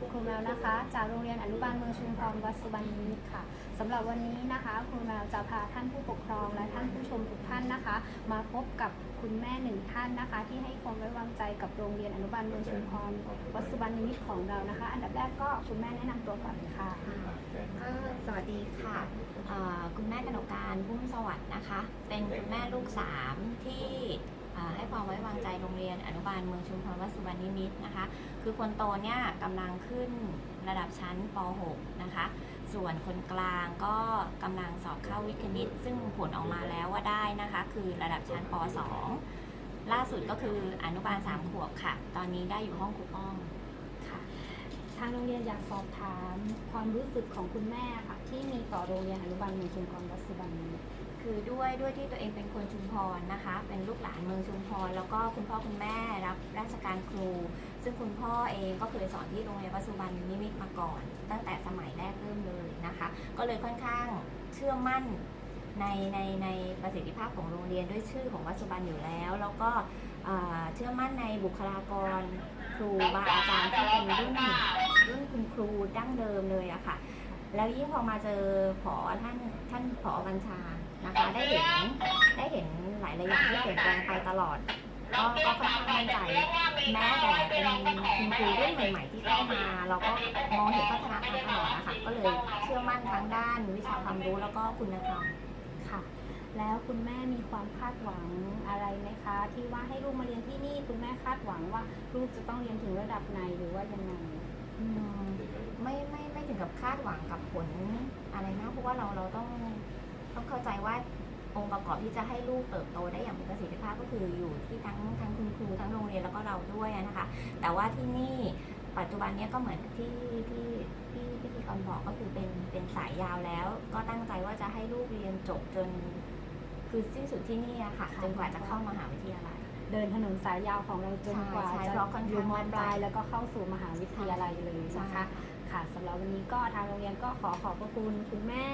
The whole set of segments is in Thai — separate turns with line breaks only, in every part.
ครูแมวนะคะ จากโรงเรียนอนุบาลเมืองชุมพรวัดสุวรรณนิมิตค่ะสำหรับวันนี้นะคะครูแมวจะพาท่านผู้ปกครองและท่านผู้ชมทุกท่านนะคะ มาพบกับคุณแม่หนึ่งท่านนะคะ ที่ให้ความไว้วางใจกับโรงเรียนอนุบาลเมืองชุมพรวัดสุวรรณนิมิตของเรานะคะ อันดับแรกก็คุณแม่แนะนำตัวก่อนเลยค่ะ
สวัสดีค่ะเอ่อคุณแม่กนกการพุ่มสวัสดิ์นะคะ เป็นคุณแม่ลูกสามที่ ให้ความไว้วางใจโรงเรียนอนุบาลเมืองชุมพรวัดสุวรรณนิมิตนะคะ คือคนโตเนี่ยกำลังขึ้นระดับชั้นป .6 นะคะ ส่วนคนกลางก็กำลังสอบเข้าวิทย์คณิต ซึ่งผลออกมาแล้วว่าได้นะคะ คือระดับชั้นป .2 ล่าสุดก็คืออนุบาล3ขวบค่ะ ตอนนี้ได้อยู่ห้องครูอ้อม
ค่ะทางโรงเรียนอยากสอบถามความรู้สึกของคุณแม่ค่ะที่มีต่อโรงเรียนอนุบาลเมืองชุมพรวัดสุวรรณนิมิต
คือด้วยด้วยที่ตัวเองเป็นคนชุมพรนะคะ เป็นลูกหลานเมืองชุมพร แล้วก็คุณพ่อคุณแม่รับราชการครู ซึ่งคุณพ่อเองก็เคยสอนที่โรงเรียนวัสุวรรณนิมิตรมาก่อน ตั้งแต่สมัยแรกเริ่มเลยนะคะ ก็เลยค่อนข้างเชื่อมั่นในในในประสิทธิภาพของโรงเรียนด้วยชื่อของวัสุวรรณอยู่แล้ว แล้วก็เชื่อมั่นในบุคลากรครูบาอาจารย์ที่เป็นรุ่นรุ่นคุณครูดั้งเดิมเลยอะค่ะแล้วยิ่งพอมาเจอผอท่านานผอบัญชานะคะได้เห็นได้เห็นหลายๆอย่างที่เปลี่ยนแปลงไปตลอด ก็ก็ค่อนข้างมั่นใจแม้แต่เป็นคุณครูรุ่นใหม่ ๆ ที่เข้ามา เราก็มองเห็นพัฒนาการตลอดนะคะก็เลยเชื่อมั่นทั้งด้านวิชาความรู้แล้วก็คุณธรรม
ค่ะ แล้วคุณแม่มีความคาดหวังอะไรไหมคะ ที่ว่าให้ลูกมาเรียนที่นี่คุณแม่คาดหวังว่าลูกจะต้องเรียนถึงระดับไหนหรือว่ายังไง
อืมไม่ไม่ไม่ถึงกับคาดหวังกับผลอะไรนะเพราะว่าเราเราต้อง ต้องเข้าใจว่าองค์ประกอบที่จะให้ลูกเติบโตได้อย่างมีประสิทธิภาพก็คืออยู่ที่ทั้งทั้งคุณครูทั้งโรงเรียนแล้วก็เราด้วยนะคะ แต่ว่าที่นี่ปัจจุบันเนี้ยก็เหมือนที่ที่ที่พิธีกรบอกก็คือเป็นเป็นสายยาวแล้ว ก็ตั้งใจว่าจะให้ลูกเรียนจบจน คือสิ้นสุดที่นี่อะค่ะ
ค่ะ
จนกว่าจะเข้ามหาวิทยาลัย
เดินถนนสายยาวของเราจนกว่า
ใช่
จะ
เพราะค่อน
อ
ข้าง
ยู่ม
มั่นใจ
ปลายแล้วก็เข้าสู่มหาวิทยาลัยเลย
ใช่
นะคะ ค่ะสำหรับวันนี้ก็ทางโรงเรียนก็ขอขอบพระคุณคุณแม่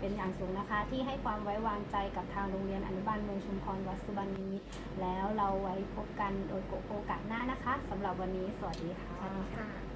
เป็นอย่างสูงนะคะ ที่ให้ความไว้วางใจกับทางโรงเรียนอนุบาลเมืองชุมพรวัดสุบรรณนิมิตแล้วเราไว้พบกันโดยโอกาสหน้านะคะสำหรับวันนี้สวัสดีค่ะ
สวัสดีค่ะ